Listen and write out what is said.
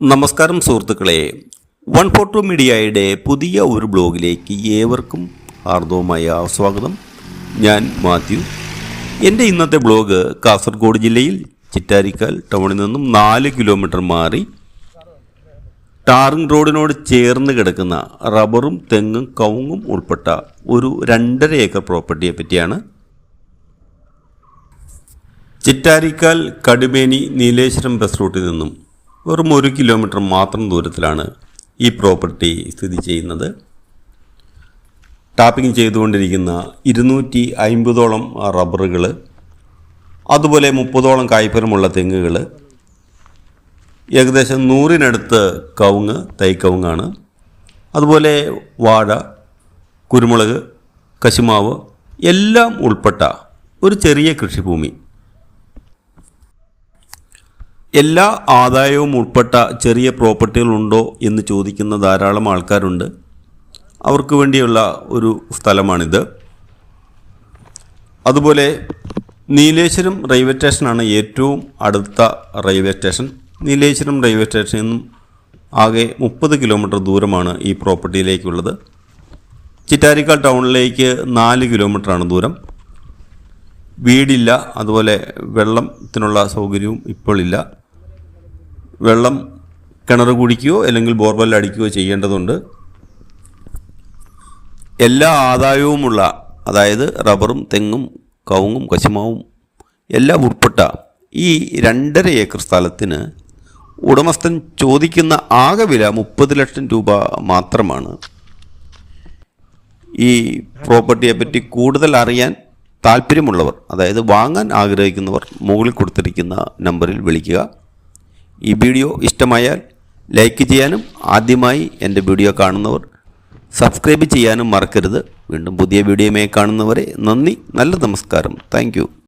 നമസ്കാരം സുഹൃത്തുക്കളെ. One four to മീഡിയയുടെ പുതിയ ഒരു ബ്ലോഗിലേക്ക് ഏവർക്കും ഹാർദവുമായ സ്വാഗതം. ഞാൻ മാത്യു. എന്റെ ഇന്നത്തെ ബ്ലോഗ് കാസർഗോഡ് ജില്ലയിൽ ചിറ്റാരിക്കാൽ ടൗണിൽ നിന്നും നാല് കിലോമീറ്റർ മാറി ടാറിംഗ് റോഡിനോട് ചേർന്ന് കിടക്കുന്ന റബ്ബറും തെങ്ങും കവുങ്ങും ഉൾപ്പെട്ട ഒരു രണ്ടര ഏക്കർ പ്രോപ്പർട്ടിയെ പറ്റിയാണ് ചിറ്റാരിക്കാൽ കടുമേനി നീലേശ്വരം ബസ് റൂട്ടിൽ നിന്നും വെറും ഒരു കിലോമീറ്റർ മാത്രം ദൂരത്തിലാണ് ഈ പ്രോപ്പർട്ടി സ്ഥിതി ചെയ്യുന്നത്. ടാപ്പിംഗ് ചെയ്തുകൊണ്ടിരിക്കുന്ന ഇരുന്നൂറ്റി അൻപതോളം റബ്ബറുകൾ അതുപോലെ മുപ്പതോളം കായ്ഫലമുള്ള തെങ്ങുകൾ ഏകദേശം നൂറിനടുത്ത് കവുങ്ങ് തൈക്കവുങ്ങാണ്. അതുപോലെ വാഴ കുരുമുളക് കശുമാവ് എല്ലാം ഉൾപ്പെട്ട ഒരു ചെറിയ കൃഷിഭൂമി. എല്ലാ ആദായവും ഉൾപ്പെട്ട ചെറിയ പ്രോപ്പർട്ടികളുണ്ടോ എന്ന് ചോദിക്കുന്ന ധാരാളം ആൾക്കാരുണ്ട്. അവർക്ക് വേണ്ടിയുള്ള ഒരു സ്ഥലമാണിത്. അതുപോലെ നീലേശ്വരം റെയിൽവേ സ്റ്റേഷനാണ് ഏറ്റവും അടുത്ത റെയിൽവേ സ്റ്റേഷൻ നീലേശ്വരം റെയിൽവേ സ്റ്റേഷനിൽ നിന്നും ആകെ മുപ്പത് കിലോമീറ്റർ ദൂരമാണ് ഈ പ്രോപ്പർട്ടിയിലേക്കുള്ളത് ചിറ്റാരിക്കാൽ ടൗണിലേക്ക് നാല് കിലോമീറ്ററാണ് ദൂരം. വീടില്ല അതുപോലെ വെള്ളത്തിനുള്ള സൗകര്യവും ഇപ്പോൾ ഇല്ല. വെള്ളം കിണർ കുടിക്കുകയോ അല്ലെങ്കിൽ ബോർവെൽ അടിക്കുകയോ ചെയ്യേണ്ടതുണ്ട്. എല്ലാ ആദായവുമുള്ള അതായത് റബ്ബറും തെങ്ങും കവുങ്ങും കശുമാവും എല്ലാം ഉൾപ്പെട്ട ഈ രണ്ടര ഏക്കർ സ്ഥലത്തിന് ഉടമസ്ഥൻ ചോദിക്കുന്ന ആകെ വില മുപ്പത് ലക്ഷം രൂപ മാത്രമാണ്. ഈ പ്രോപ്പർട്ടിയെ പറ്റി കൂടുതൽ അറിയാൻ താല്പര്യമുള്ളവർ അതായത് വാങ്ങാൻ ആഗ്രഹിക്കുന്നവർ മുകളിൽ കൊടുത്തിരിക്കുന്ന നമ്പറിൽ വിളിക്കുക. ഈ വീഡിയോ ഇഷ്ടമായാൽ ലൈക്ക് ചെയ്യാനും ആദ്യമായി എന്റെ വീഡിയോ കാണുന്നവർ സബ്സ്ക്രൈബ് ചെയ്യാനും മറക്കരുത്. വീണ്ടും പുതിയ വീഡിയോയുമായി കാണുന്നവരെ നന്ദി നല്ല നമസ്കാരം. താങ്ക്